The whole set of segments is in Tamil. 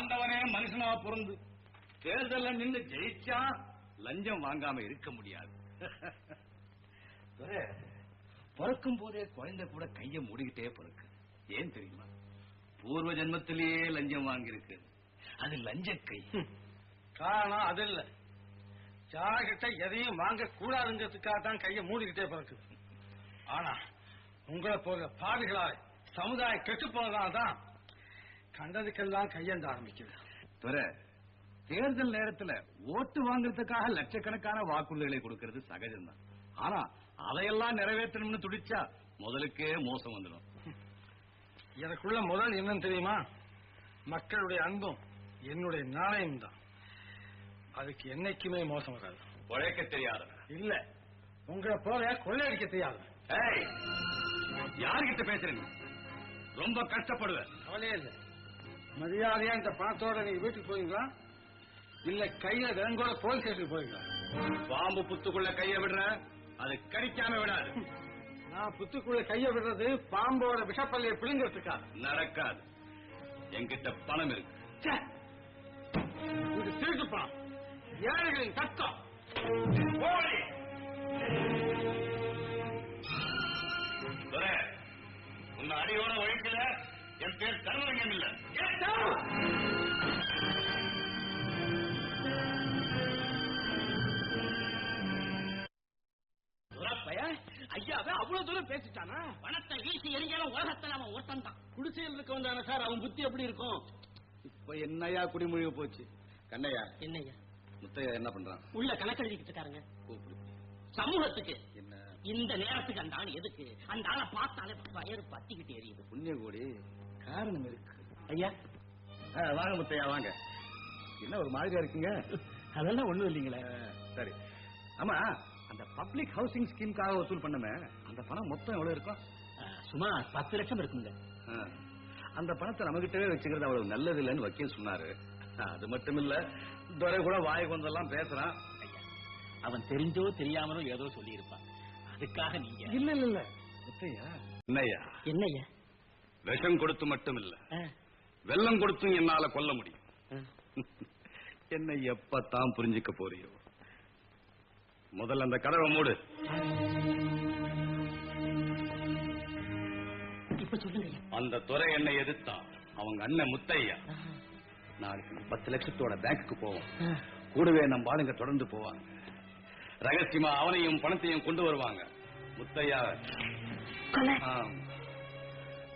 ஆண்டவனே மனுஷனா பிறந்து தேர்தல்ல நின்னு ஜெயிச்சா லஞ்சம் வாங்காம இருக்க முடியாது. பிறக்கும் போதே குழந்தை கூட கைய மூடிக்கிட்டே பிறக்கு. ஏன் தெரியுமா? பூர்வ ஜென்மத்திலேயே லஞ்சம் வாங்கியிருக்கு. அது லஞ்ச கை. காரணம் அது இல்ல ஜாகிட்ட எதையும் வாங்க கூடாதுங்கிறதுக்காக தான் கையை மூடிக்கிட்டே பிறக்குது ஆனா உங்களை போல பாவிகளாய் சமுதாயம் கெட்டு போனதால தான் கண்டதுக்கெல்லாம் கையெந்த ஆரம்பிக்குது. துரை, தேர்தல் நேரத்துல ஓட்டு வாங்குறதுக்காக லட்சக்கணக்கான வாக்குறுதிகளை கொடுக்கிறது சகஜம்தான் ஆனா அதையெல்லாம் நிறைவேற்றணும்னு துடிச்சா முதலுக்கே மோசம் வந்துடும். எனக்குள்ள முதல் என்னன்னு தெரியுமா? மக்களுடைய அன்பும் என்னுடைய நாணயம் தான். அதுக்கு என்னைக்குமே மோசம் வராது. உழைக்க தெரியாத. இல்ல. உங்களை போல கொள்ளையடிக்க தெரியாது. ஏய் யார்கிட்ட பேசுறீங்க? ரொம்ப கஷ்டப்படுவேன். கவலையே இல்ல. மரியாதையா இந்த பணத்தோட நீங்க வீட்டுக்கு போவீங்களா? இல்ல கையில விலங்கோட போலீஸ் ஸ்டேஷனுக்கு போவீங்களா? பாம்பு புத்துக்குள்ள கைய விடுற அது கடிக்காம விடாது. நான் புத்துக்குள்ள கைய விடுறது பாம்போட விஷப்பள்ளியை பிடுங்கிறதுக்காக நடக்காது. என்கிட்ட பணம் இருக்கு! இது திருட்டு பணம் ஏழைகளின் கஷ்டம். உன்னை அடியோட ஒழிக்கல. என் பேர் தர்மலிங்கம் இல்ல. ஐயாவே அவ்வளவு தூரம் பேசிட்டானா? பணத்தை வீசி எரிஞ்சாலும் உலகத்துல அவன் ஒருத்தன் தான் குடிசையில் இருக்க வந்தானே சார் அவன் புத்தி எப்படி இருக்கும்? இப்ப என்னையா குடிமொழிவு போச்சு? கண்ணையா? என்னய்யா முத்தையா என்ன பண்றான்? உள்ள கணக்கெழுதிக்கிட்டு இருக்காருங்க கூப்பிடு. சமூகத்துக்கு. என்ன? இந்த நேரத்துக்கு அந்த ஆள் எதுக்கு? அந்த ஆளை பார்த்தாலே வயறு பத்திக்கிட்டு எரியுது. புண்ணிய கோடி காரணம் இருக்கு. ஐயா. வாங்க முத்தையா வாங்க. என்ன ஒரு மாதிரியா இருக்குங்க? அதெல்லாம் ஒண்ணும் இல்லைங்களே. சரி. ஆமா அந்த பப்ளிக் ஹவுசிங் ஸ்கீமுக்காக வசூல் பண்ணமே. அந்த பணம் மொத்தம் எவ்வளவு இருக்கும்? சுமார் பத்து லட்சம் இருக்குங்க. அந்த பணத்தை நம்மகிட்டவே வச்சுக்கிறது அவ்வளவு நல்லது இல்லைன்னு வக்கீல் சொன்னாரு. அது மட்டும் இல்ல துரை கூட வாய் கொஞ்செல்லாம் பேசுறான். அவன் தெரிஞ்சோ தெரியாமலோ ஏதோ சொல்லி இருப்பான் அதுக்காக நீங்க இல்ல இல்ல இல்ல. முத்தையா. என்னய்யா என்னய்யா? விஷம் கொடுத்து மட்டும் இல்ல வெள்ளம் கொடுத்தும் என்னால கொல்ல முடியும். என்ன எப்பத்தான் புரிஞ்சுக்க போறியோ முதல்ல அந்த கதவை மூடு. இப்ப சொல்லுங்க. ஐயா அந்த துறை என்னை எதிர்த்தான் அவங்க அண்ணன் முத்தையா. நாளைக்கு பத்து லட்சத்தோட பேங்க்குக்கு போவோம். கூடவே நம்ம ஆளுங்க தொடர்ந்து போவாங்க. ரகசியமா அவனையும் பணத்தையும் கொண்டு வருவாங்க. முத்தையா.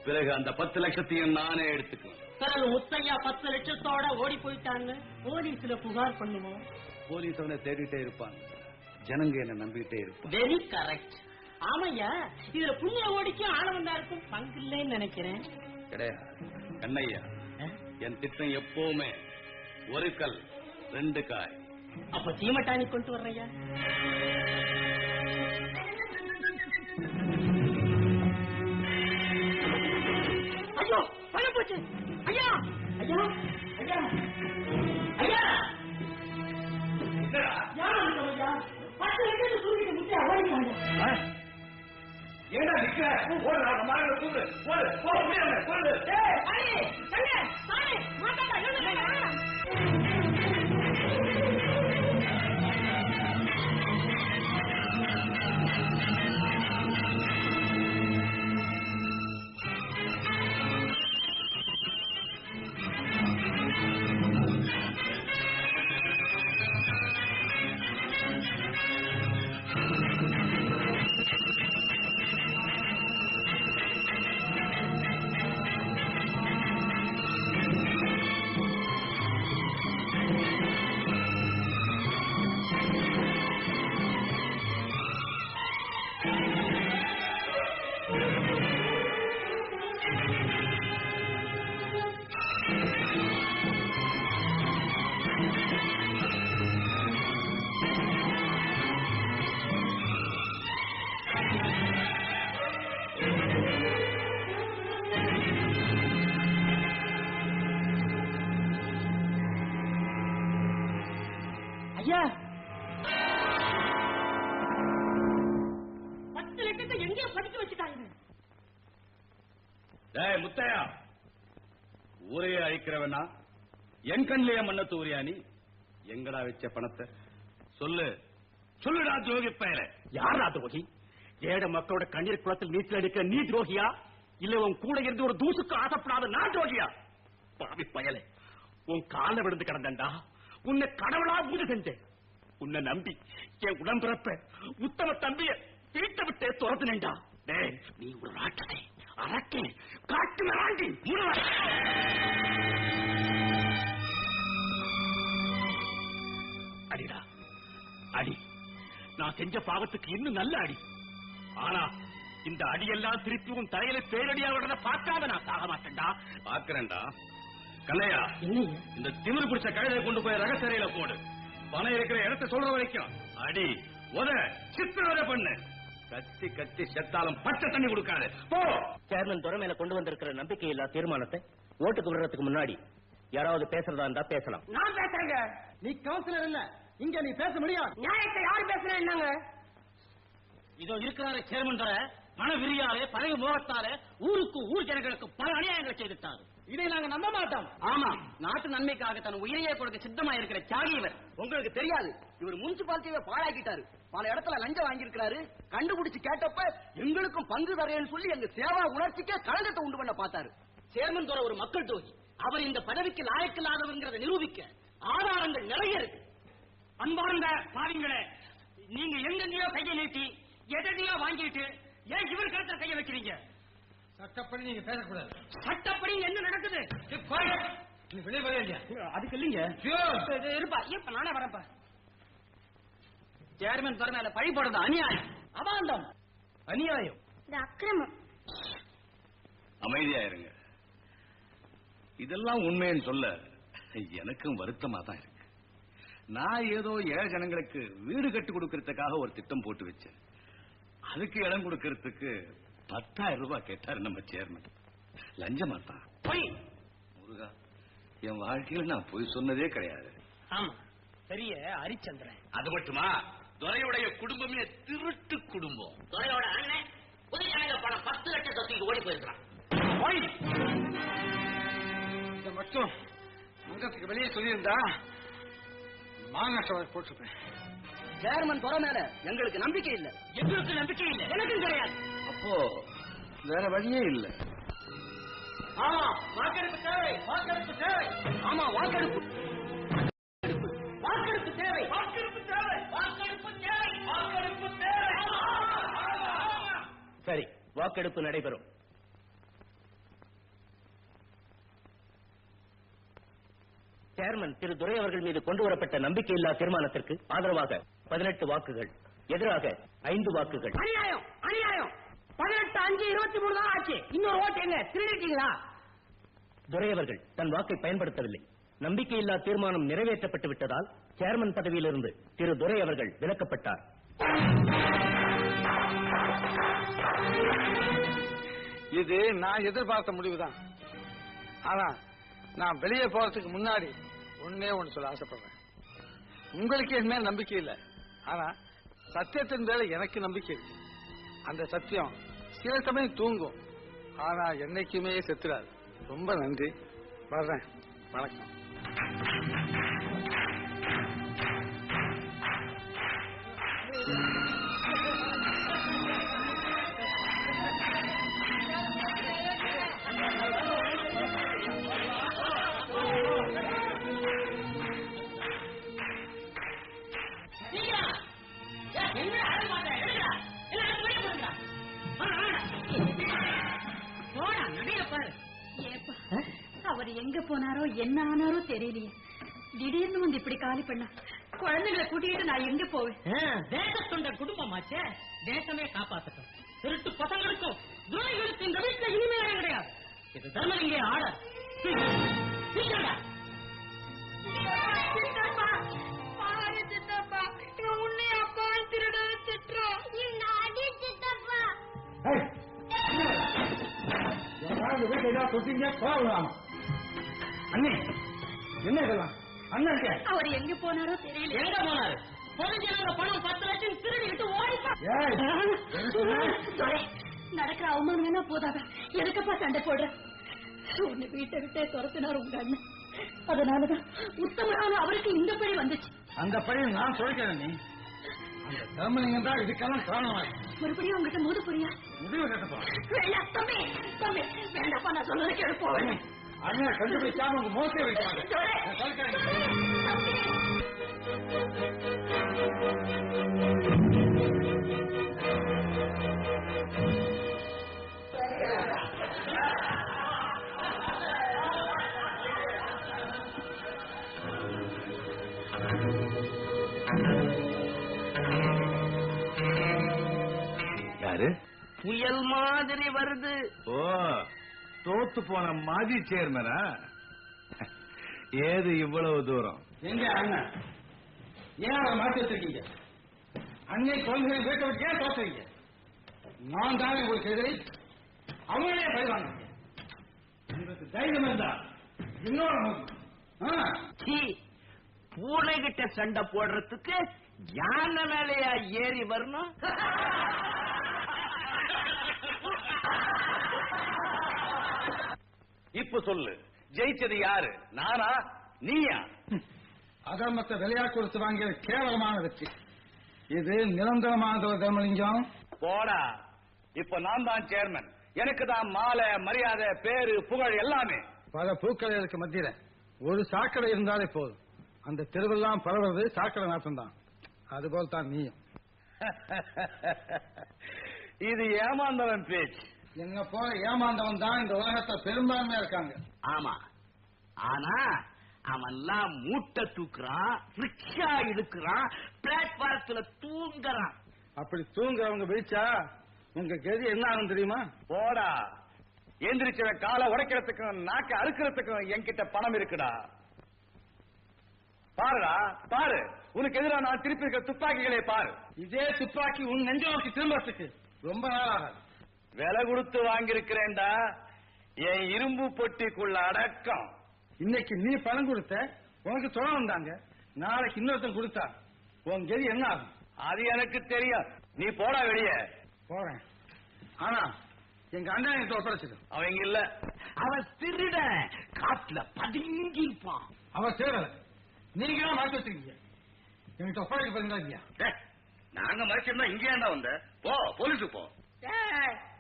பிறகு அந்த பத்து லட்சத்தையும் நானே எடுத்துக்குவேன். பிறகு முத்தையா பத்து லட்சத்தோட ஓடி போயிட்டாங்க. போலீஸ்ல புகார் பண்ணுவோம் போலீஸ் அவனை தேடிட்டே இருப்பாங்க. ஜனங்க என்ன நம்பிக்கிட்டே இருப்பாங்க. வெரி கரெக்ட் ஆமையா இதுல புண்ணிய ஓடிக்கும் ஆனவந்தாருக்கும் பங்கு இல்லைன்னு நினைக்கிறேன். கிடையாது. கண்ணையா என் திட்டம் எப்பவுமே ஒரு கல் ரெண்டு காய். அப்ப சீமட்டாணி கொண்டு வர்றையா? போச்சு. ஐயா! ஐயா! ஐயா! ஐயா! யார் வந்தவங்க ஐயா? பத்து லட்சத்தை சுருக்கிட்டு முட்டை ஏடா ஏய், அண்ணே, சாமி, மாட்டாடா, எழுந்துடா. டேய் முத்தையா. ஊரையே அழிக்கிறவனா? என் கண்ணிலேயே மண்ண தூரியா நீ எங்கடா வச்ச பணத்தை? சொல்லு. சொல்லுடா ஜோகி பெயர யாரா துரோகி? ஏட மக்களோட கண்ணீர் குளத்தில் நீச்சல் அடிக்க நீ துரோகியா? இல்ல உன் கூட இருந்து ஒரு தூசுக்கு ஆசைப்படாத நான் துரோகியா? பாவி பயலே. உன் கால விழுந்து கிடந்தண்டா உன்னை கடவுளா பூஜை செஞ்சேன். உன்னை நம்பி என் உடம்பிறப்ப உத்தம தம்பிய வீட்டை விட்டே துரத்துனேன்டா. டேய் நீ ஒரு ராட்சதை அரக்கே காட்டு மிராண்டி அடிடா அடி. நான் செஞ்ச பாவத்துக்கு இன்னும் நல்ல அடி. ஆனா இந்த அடியெல்லாம் திருப்பி உன் தலையில பேரடியா விடுறத பார்க்காத நான் சாக மாட்டேன்டா. பாக்குறேன்டா கண்ணையா இந்த திமிரு பிடிச்ச கழுதை கொண்டு போய் ரகசிறையில போடு. பணம் இருக்கிற இடத்தை சொல்ற வரைக்கும். அடி உத சித்திரவதை பண்ணு. கத்தி கத்தி செத்தாலும் பச்சை தண்ணி கொடுக்காது. போ! சேர்மன் துறை மேல கொண்டு வந்திருக்கிற நம்பிக்கை இல்லா தீர்மானத்தை ஓட்டுக்கு விடுறதுக்கு முன்னாடி யாராவது பேசுறதா இருந்தா பேசலாம். நான் பேசுறேங்க. நீ கவுன்சிலர் இல்ல. இங்க நீ பேச முடியும் நியாயத்தை யாரு பேசுறேன் என்னங்க? இதோ இருக்கிறாரு சேர்மன் துறை. மன விரியாலே பழைய மோகத்தாலே ஊருக்கு ஊர் ஜனங்களுக்கு பல அநியாயங்களை செய்துட்டாரு. இதை நாங்க நம்ப மாட்டோம். ஆமா. நாட்டு நன்மைக்காக தன் உயிரையே கொடுக்க சித்தமா இருக்கிற தியாகி இவர். உங்களுக்கு தெரியாது. இவர் முனிசிபாலிட்டியை பாழாக்கிட்டாரு. பல இடத்துல லஞ்சம் வாங்கியிருக்கிறாரு. கண்டுபிடிச்சு கேட்டப்ப எங்களுக்கும் பங்கு தரேன்னு சொல்லி எங்க சேவா உணர்ச்சிக்கே கலந்தத்தை உண்டு பண்ண பார்த்தாரு. சேர்மன் துறை ஒரு மக்கள் துரோகி அவர் இந்த பதவிக்கு லாயக்கில்லாதவங்கிறத நிரூபிக்க ஆதாரங்கள் நிறைய இருக்கு. அன்பார்ந்த பாவிங்களே நீங்க எங்கெங்கயோ கையை நீட்டி எதையோ வாங்கிட்டு ஏன் இவர் கருத்தை கையை வைக்கிறீங்க? சட்டப்படி நீங்க பேசக்கூடாது. சட்டப்படி என்ன நடக்குது? வெளியே இல்லையா அதுக்கு இல்லைங்க. இருப்பா. இப்ப நானே வரேன்ப்பா. சேர்மன் துறை மேல பழி போடுறது அநியாயம். அபாண்டம் அநியாயம். இது அக்கிரமம். அமைதியா இருங்க. இதெல்லாம் உண்மைன்னு சொல்ல எனக்கும் வருத்தமா தான் இருக்கு. நான் ஏதோ ஏழை ஜனங்களுக்கு வீடு கட்டி கொடுக்கறதுக்காக ஒரு திட்டம் போட்டு வச்சேன். அதுக்கு இடம் கொடுக்கறதுக்கு பத்தாயிரம் ரூபாய் கேட்டாரு நம்ம சேர்மன் லஞ்சமா தான் பொய். முருகா என் வாழ்க்கையில நான் பொய் சொன்னதே கிடையாது. ஆமா. பெரிய ஹரிச்சந்திரன் அது மட்டுமா? துரையுடைய குடும்பமே திருட்டு குடும்பம். துறையோட அண்ணன் பணம் பத்து லட்சம் சொத்துக்கு ஓடி போயிருக்கிறான். பொய். இதை மட்டும் மங்கத்துக்கு வெளியே சொல்லியிருந்தா மாநஷ்டம் போட்டிருப்பேன். சேர்மன் துறை மேல எங்களுக்கு நம்பிக்கை இல்ல. எங்களுக்கு நம்பிக்கை இல்ல. எனக்கும் கிடையாது. அப்போ வேற வழியே இல்லை. ஆமா வாக்கெடுப்பு தேவை வாக்கெடுப்பு தேவை. ஆமா வாக்கெடுப்பு. வாக்கெடுப்பு. தேவை. வாக்கெடுப்பு தேவை. வாக்கெடுப்பு தேவை. வாக்கெடுப்பு தேவை. சரி வாக்கெடுப்பு நடைபெறும். சேர்மன் திரு துரை அவர்கள் மீது கொண்டு வரப்பட்ட நம்பிக்கையில்லா தீர்மானத்திற்கு ஆதரவாக பதினெட்டு வாக்குகள் எதிராக ஐந்து வாக்குகள். அநியாயம் அநியாயம். பதினெட்டு அஞ்சு இருபத்தி மூணு தான் ஆச்சு. இன்னொரு ஓட்டு எங்க? திருடிட்டீங்களா? துரை அவர்கள் தன் வாக்கை பயன்படுத்தவில்லை. நம்பிக்கையில்லா தீர்மானம் நிறைவேற்றப்பட்டு விட்டதால் சேர்மன் பதவியிலிருந்து திரு துரை அவர்கள் விலக்கப்பட்டார். இது நான் எதிர்பார்த்த முடிவுதான். ஆனா நான் வெளியே போறதுக்கு முன்னாடி ஒன்னே ஒண்ணு சொல்ல ஆசைப்படுறேன். உங்களுக்கு என் மேல நம்பிக்கை இல்லை. ஆனா சத்தியத்தின் மேல எனக்கு நம்பிக்கை இருக்கு. அந்த சத்தியம் சில சமயம் தூங்கும். ஆனா என்னைக்குமே செத்துறாது. ரொம்ப நன்றி. வர்றேன். வணக்கம். போனாரோ என்ன ஆனாரோ தெரியலையே. திடீர்னு வந்து இப்படி காலி பண்ணா. குழந்தைகளை கூட்டிக்கிட்டு நான் எங்க போவேன்? தேசத்தொண்ட குடும்பமாச்சே. தேசமே காப்பாத்தட்டும். திருட்டு பசங்களுக்கும் துறைகளுக்கு இந்த வீட்டுல இனிமே இடம் கிடையாது. இது தர்மலிங்கே ஆர்டர் சித்தப்பா பாரு சித்தப்பா இவன் அண்ணே என்ன இதெல்லாம்? அண்ணன் அவர் எங்க போனாரோ தெரியல. எங்க போனாரு? பொதுஜனங்க பணம் பத்து லட்சம் திருடிட்டு ஓடிப்பா நடக்கிற அவமானம் வேணா போதாதா? எதுக்கப்பா சண்டை போடுற? உன்னை வீட்டை விட்டே துரத்தினார் உங்க அண்ணன். அதனாலதான் உத்தமரான அவருக்கு இந்த பழி வந்துச்சு. அந்த பழியை நான் சொல்லிக்கிறேன் நீ. அந்த தர்மலிங்கம் தான் இதுக்கெல்லாம் காரணமா மறுபடியும் உங்ககிட்ட மோத போறியா முடிவு கட்டப்பா. தம்பி தம்பி. வேண்டாப்பா நான் சொல்றதை கேட்டு போவேன் அண்ணன் கண்டுபிடிக்காம உங்க மோசே வைக்கிறாங்க தோத்து போன மாஜி சேர்மனா ஏது இவ்வளவு தூரம்? எங்க அண்ணன் ஏன் அவரை மாற்றி வச்சிருக்கீங்க? அன்னை கொள்கை வீட்டை விட்டு ஏன் தோத்துறீங்க? நான் தானே உங்களுக்கு எதிரி. அவங்களே பயிர்வாங்க உங்களுக்கு தைரியம் இருந்தா இன்னொரு பூனை கிட்ட சண்டை போடுறதுக்கு யானை மேலையா ஏறி வரணும்? இப்ப சொல்லு. ஜெயிச்சது யாரு? நானா? நீயா? அதர்மத்தை விளையா கொடுத்து வாங்கிய கேவலமான வெற்றி. இது நிரந்தரமானது தர்மலிங்கம். போடா. இப்ப நான் தான் சேர்மன் எனக்கு தான் மாலை மரியாதை பேரு புகழ் எல்லாமே. பல பூக்கடைகளுக்கு மத்தியில ஒரு சாக்கடை இருந்தாலே போதும். அந்த தெருவெல்லாம் பரவுறது சாக்கடை நாட்டம் தான் அதுபோல் தான் நீயும். இது ஏமாந்தவன் பேச்சு. என்ன போல ஏமாந்தவன் தான் இந்த உலகத்தை பெரும்பான்மையா இருக்காங்க. ஆமா. ஆனா அவன்லாம் மூட்டை தூக்குறான் ரிக்ஷா இழுக்கிறான் பிளாட்பாரத்துல தூங்குறான். அப்படி தூங்குறவங்க விழிச்சா உங்க கதி என்ன ஆகும் தெரியுமா? போடா. எந்திரிச்ச காலை உடைக்கிறதுக்கும் நாக்க அறுக்கிறதுக்கும் என்கிட்ட பணம் இருக்குடா. பாருடா பாரு. உனக்கு எதிரா நான் திருப்பி இருக்க துப்பாக்கிகளை பாரு. இதே துப்பாக்கி உன் நெஞ்ச நோக்கி திரும்பறதுக்கு ரொம்ப நாள் ஆகாது விலை கொடுத்து வாங்கியிருக்கிறேன்டா. என் இரும்பு பொட்டிக்குள்ள அடக்கம். இன்னைக்கு நீ பணம் கொடுத்த உனக்கு துணை வந்தாங்க. நாளைக்கு இன்னொருத்தன் கொடுத்தா உன் கதி என்ன ஆகும்? அது எனக்கு தெரியும். நீ போடா வெளியே. போறேன். ஆனா எங்க அண்ணன் என்கிட்ட ஒப்படைச்சிடு அவங்க இல்ல. அவன் திருட. காட்டுல பதுங்கி இருப்பான் அவர் சேரல. நீங்க மாற்றி வச்சிருக்கீங்க. என்கிட்ட ஒப்படைக்க இல்லையா? நாங்க மறைச்சிருந்தா இங்கே ஏன்டா வந்த? போ போலீஸுக்கு போ.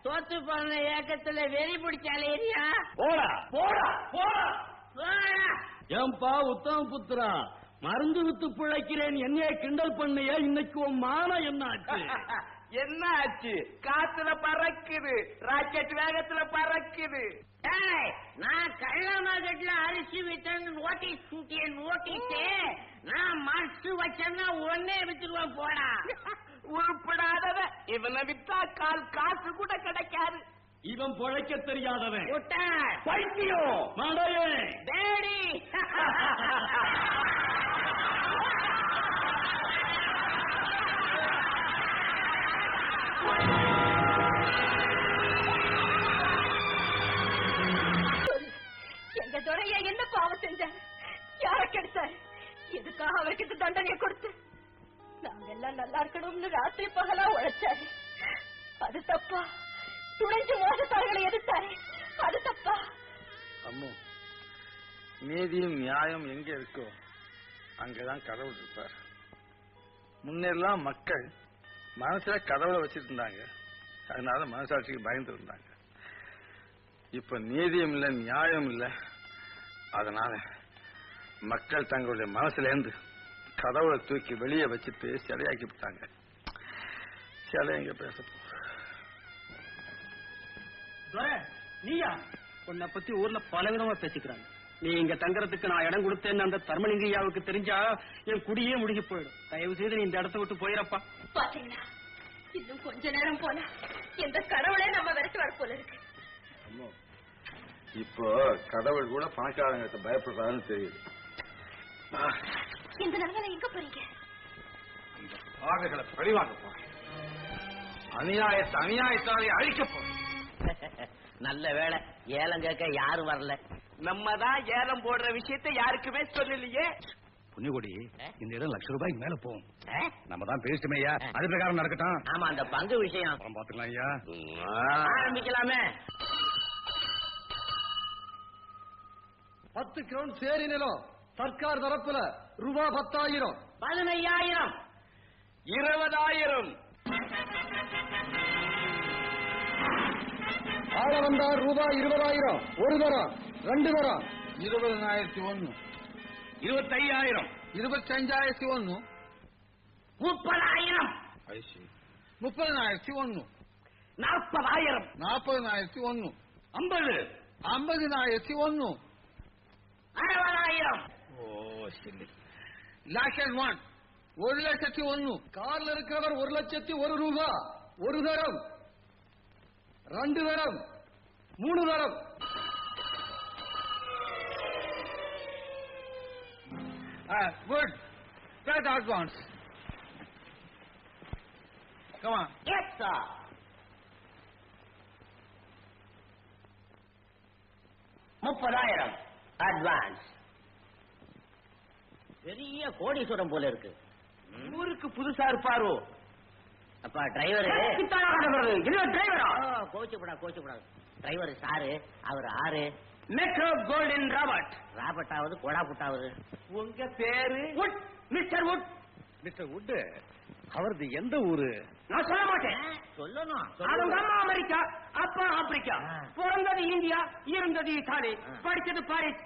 தோத்து போன ஏக்கத்துல வெறி பிடிச்சாலே ஏரியா போடா. போடா போடா. ஏன்பா உத்தம புத்திரா. மருந்து வித்து பிழைக்கிறேன். என்னைய கிண்டல் பண்ணிய இன்னைக்கு உன் மானம் என்ன ஆச்சு என்ன ஆச்சு காத்துல பறக்குது. ராக்கெட் வேகத்துல பறக்குது. நான் கள்ள மார்க்கெட்ல அரிசி வித்தேன்னு நோட்டீஸ் நோட்டீஸ் நான் மனசு வச்சேன்னா ஒன்னே வித்துருவேன் போடா. உருப்படாதவ. இவனை வித்தா கால் காசு கூட கிடைக்காது. இவன் பிழைக்க தெரியாதவன். விட்டா பைத்தியம். மாடையே டேடி. அங்கதான் கடவுள் இருப்பார். முன்னெல்லாம் மக்கள் மனசுல கடவுளை வச்சிட்டு இருந்தாங்க. அதனால மனசாட்சிக்கு பயந்து இருந்தாங்க. இப்ப நீதியும் இல்ல நியாயம் இல்ல. அதனால மக்கள் தங்களுடைய மனசுல இருந்து கடவுளை தூக்கி வெளியே வச்சுட்டு சிலையாக்கி விட்டாங்க. சிலை எங்க பேச நீயா? உன்னை பத்தி ஊர்ல பல விதமா பேசிக்கிறாங்க. நீ இங்க தங்கறதுக்கு நான் இடம் கொடுத்தேன்னு அந்த தர்மலிங்கையாவுக்கு தெரிஞ்சா என் குடியே முழுகி போயிடும். தயவு செய்து நீ இந்த இடத்த விட்டு போயிடப்பா பாத்தீங்களா? இன்னும் கொஞ்ச நேரம் போனா எந்த கடவுளே நம்ம விரட்டுவார் போல இருக்கு. இப்போ கடவுள் கூட பணக்காரங்கிட்ட பயப்படுறாருன்னு தெரியுது. இந்த நிலைமையில எங்க போறீங்க? பாகைகளை பழிவாங்க போறேன் அநியாயத்தை அநியாயத்தாலே அழிக்க போறேன் நல்ல வேளை ஏலம் கேட்க யாரும் வரல. நம்ம தான் ஏலம் போடுற விஷயத்தை யாருக்குமே சொல்லலையே. புண்ணியகுடி இந்த இடம் லட்ச ரூபாய்க்கு மேல போகும். நம்ம தான் பேசிட்டோமே ஐயா. அது பிரகாரம் நடக்கட்டும். ஆமா அந்த பங்கு விஷயம். அப்புறம் பாத்துக்கலாம் ஐயா. ஆரம்பிக்கலாமே. பத்து கிரவுண்ட் சேரி நிலம் சர்க்கார் தரப்புல ரூபா பத்தாயிரம். பதினையாயிரம். இருபதாயிரம். ஆள வந்தார் ரூபாய் இருபதாயிரம். ஒரு தரம். ரெண்டு தரம் இருபதனாயிரத்தி ஒண்ணு இருபத்தையாயிரம் இருபத்தஞ்சாயிரத்தி ஒண்ணு முப்பதாயிரம் முப்பதனாயிரத்தி ஒண்ணு நாற்பதாயிரம் நாற்பதனாயிரத்தி ஒண்ணு ஐம்பது ஐம்பதினாயிரத்தி ஒண்ணு அறுபதாயிரம் ஓ சரி லேக் ஒன் ஒரு லட்சத்தி ஒண்ணு கார்ல இருக்கிறவர் ஒரு லட்சத்தி ஒரு ரூபா ஒரு தரம் ரெண்டு தரம் மூணு தரம் good that advance come on. Yes sir முப்பதாயிரம். அட்வான்ஸ் பெரிய கோடீஸ்வரம் போல இருக்கு. ஊருக்கு புதுசா இருப்பாரோ? அப்பா டிரைவர் டிரைவரா கோச்சுப்படா கோச்சுப்படா டிரைவர் சாரு அவர் ஆறு. மெட்ரோ கோல்டன் ராபர்ட் ராபர்ட் ஆகுது கொடா புட்டாவது உங்க பேரு? Wood mister Wood mister Wood அவரது எந்த ஊரு? நான் சொல்ல மாட்டேன். சொல்லணும். அவங்க அம்மா அமெரிக்கா அப்பா ஆப்பிரிக்கா. பிறந்தது இந்தியா இருந்தது இத்தாலி. படிச்சது பாரிஸ்?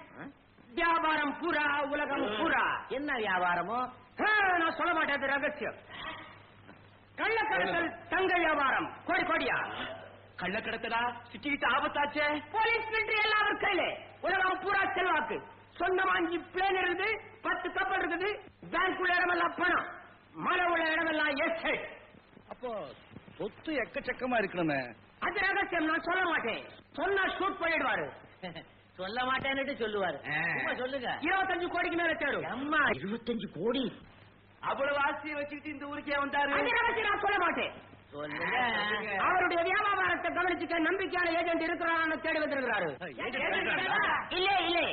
வியாபாரம் பூரா உலகம் பூரா. என்ன வியாபாரமோ? நான் சொல்ல மாட்டேன் ரகசியம். கள்ளக்கடத்தல் தங்க வியாபாரம். கோடி கோடியா? கள்ளக்கடத்தலா சிக்கிட்டு ஆபத்தாச்சே? போலீஸ் மிலிட்டரி எல்லாம் அவர் கையில. உலகம் பூரா செல்வாக்கு. சொந்தமா அஞ்சு பிளேன் இருக்குது பத்து கப்பல் இருக்குது பேங்க் உள்ள இடமெல்லாம் பணம். மழை உள்ள இடமெல்லாம் எஸ்டேட் அப்போ சொத்து எக்கச்சக்கமா இருக்கணுமே. அது ரகசியம் நான் சொல்ல மாட்டேன். சொன்னா ஷூட் பண்ணிடுவாரு. சொல்ல மாட்டேன்னுட்டு சொல்லுவாரு. சும்மா சொல்லுங்க. இருபத்தஞ்சு கோடிக்கு மேல தேடும் அம்மா இருபத்தஞ்சு கோடி. அவ்வளவு ஆசையை வச்சுக்கிட்டு இந்த ஊருக்கே வந்தாரு. நான் சொல்ல மாட்டேன். அவருடைய வியாபாரத்தை கவனிச்சுக்க நம்பிக்கையான ஏஜென்ட் இருக்கிறான்னு தேடி வந்திருக்கிறாரு. இல்லே இல்லே.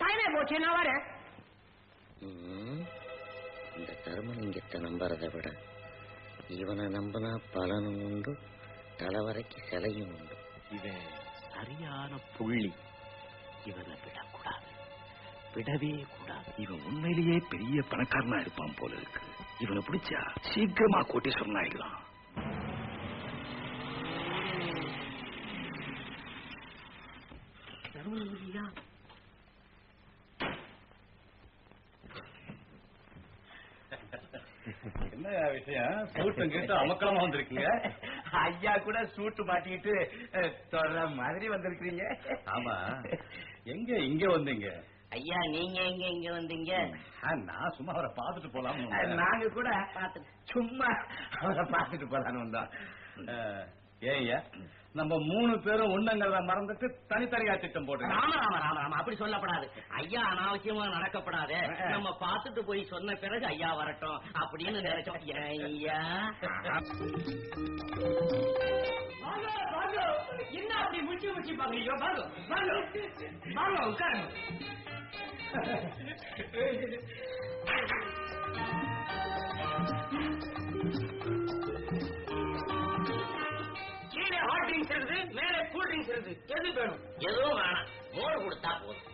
டைமே போச்சு நான் வரேன். இந்த தர்மலிங்கத்தை நம்புறதை விட இவனை நம்பினா பலனும் உண்டு தலைவரைக்கு சிலையும் உண்டு. இவன் சரியான புள்ளி. இவனை விடக்கூடாது. விடவே கூடாது. இவன் உண்மையிலேயே பெரிய பணக்காரனா இருப்பான் போல இருக்கு. இவனை பிடிச்சா சீக்கிரமா கோட்டீஸ்வரன் ஆயிடலாம். என்ன விஷயம்? சூட்டும் கேட்டு அமக்கலமா வந்திருக்கீங்க? ஐயா கூட சூட்டு மாட்டிக்கிட்டு தொடர மாதிரி வந்திருக்கிறீங்க. ஆமா. எங்க இங்க வந்தீங்க? ஐயா நீங்க எங்க இங்க வந்தீங்க? நான் சும்மா அவரை பார்த்துட்டு போலாம் நாங்க கூட பார்த்துட்டு சும்மா அவரை பார்த்துட்டு போலான்னு வந்தோம். ஏய்யா நம்ம மூணு பேரும் ஒண்ணுங்கிறத மறந்துட்டு தனித்தனியா திட்டம் போட்டுருக்கோம் ராம ராம ராம ராம அப்படி சொல்லப்படாது. ஐயா அனாவசியமா நடக்கப்படாது. நம்ம பார்த்துட்டு போய் சொன்ன பிறகு ஐயா வரட்டும் அப்படின்னு நினைச்சோம். ஐயா. என்ன அப்படி முச்சி முச்சி பாக்குறீங்க வாங்க உட்காருங்க. கூல் ட்ரிங்க்ஸ் இருக்குது எது வேணும்? எதுவும் வேணாம். மோர் கொடுத்தா போதும்.